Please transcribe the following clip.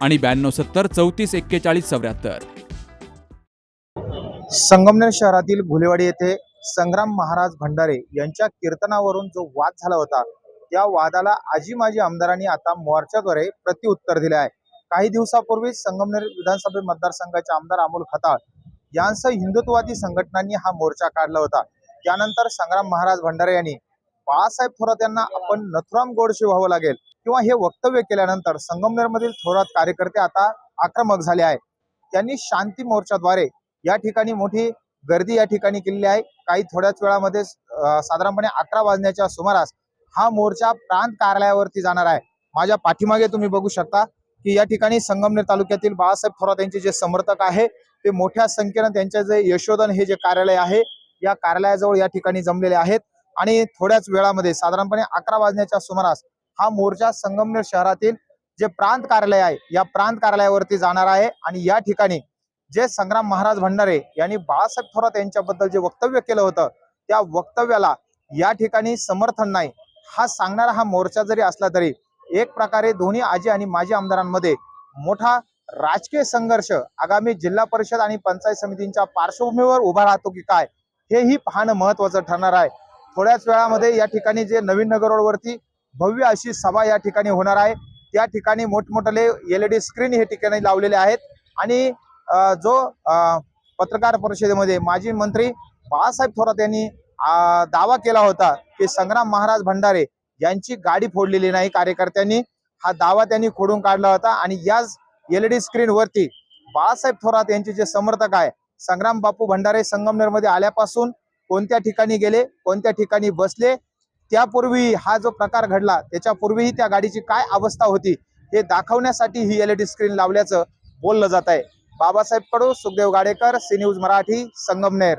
आणि ब्याण्णव सत्तर चौतीस एक्केचाळीस चौऱ्याहत्तर. संगमनेर शहरातील घुलेवाडी येथे संग्राम महाराज भंडारे यांच्या कीर्तनावरून जो वाद झाला होता त्या वादाला आजी माजी आमदारांनी आता मोर्चाद्वारे प्रतिउत्तर दिले आहे. काही दिवसापूर्वी संगमनेर विधानसभा मतदारसंघाचे आमदार अमोल खताळ यांसह हिंदुत्ववादी संघटनांनी हा मोर्चा काढला होता. त्यानंतर संग्राम महाराज भंडारे यांनी बाळासाहेब थोरात यांना आपण नथुराम गोडशे व्हावं लागेल. किंवा हे वक्तव्य केल्यानंतर संगमनेरमधील थोरात कार्यकर्ते आता आक्रमक झाले आहेत. त्यांनी शांती मोर्चाद्वारे या ठिकाणी मोठी गर्दी या ठिकाणी केलेली आहे. काही थोड्याच वेळामध्ये साधारणपणे अकरा वाजण्याच्या सुमारास हा मोर्चा प्रांत कार्यालयावरती जाणार आहे. माझ्या पाठीमागे तुम्ही बघू शकता की या ठिकाणी संगमनेर तालुक्यातील बाळासाहेब थोरात यांचे जे समर्थक आहे ते मोठ्या संख्येनं त्यांचे जे यशोधन हे जे कार्यालय आहे या कार्यालयाजवळ या ठिकाणी जमलेले आहेत. आणि थोड्याच वेळामध्ये साधारणपणे अकरा वाजण्याच्या सुमारास हा मोर्चा संगमनेर शहरातील जे प्रांत कार्यालय आहे या प्रांत कार्यालयावरती जाणार आहे. आणि या ठिकाणी जे संग्राम महाराज भंडारे यांनी बाळासाहेब थोरात यांच्याबद्दल जे वक्तव्य केलं होतं त्या वक्तव्याला या ठिकाणी समर्थन नाही. हा सांगणारा हा मोर्चा जरी असला तरी एक प्रकारे दोन्ही आजी आणि माजी आमदारांमध्ये मोठा राजकीय संघर्ष आगामी जिल्हा परिषद आणि पंचायत समितींच्या पार्श्वभूमीवर उभा राहतो की काय हेही पाहणं महत्वाचं ठरणार आहे. थोड्याच वेळामध्ये या ठिकाणी जे नवीन नगर रोडवरती भव्य अशी सभा या ठिकाणी होणार आहे. त्या ठिकाणी मोठमोठाले एल ई डी स्क्रीन हे ठिकाणी लावलेले आहेत. आणि जो पत्रकार परिषदेमध्ये माजी मंत्री बाळासाहेब थोरात यांनी दावा केला होता की संग्राम महाराज भंडारे यांची गाडी फोडलेली नाही. कार्यकर्त्यांनी हा दावा त्यांनी खोडून काढला होता. आणि याच एल ई डी स्क्रीन वरती बाळासाहेब थोरात यांचे जे समर्थक आहे संग्राम बापू भंडारे संगमनेरमध्ये आल्यापासून कोणत्या ठिकाणी गेले कोणत्या ठिकाणी बसले त्यापूर्वी हा जो प्रकार घडला त्याच्यापूर्वीही त्या गाडीची काय अवस्था होती हे दाखवण्यासाठी ही एल ई डी स्क्रीन लावल्याचं बोललं जात आहे बाबासाहेब कडू सुखदेव गाडेकर सी न्यूज मराठी संगमनेर.